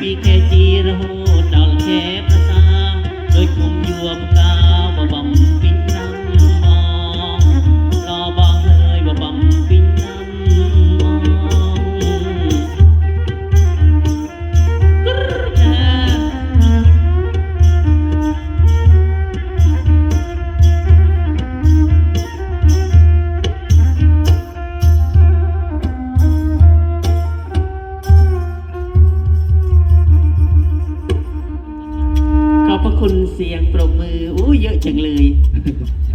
ពីគេជីរហូតដល់ខេភាសាដូចគុំយួមកា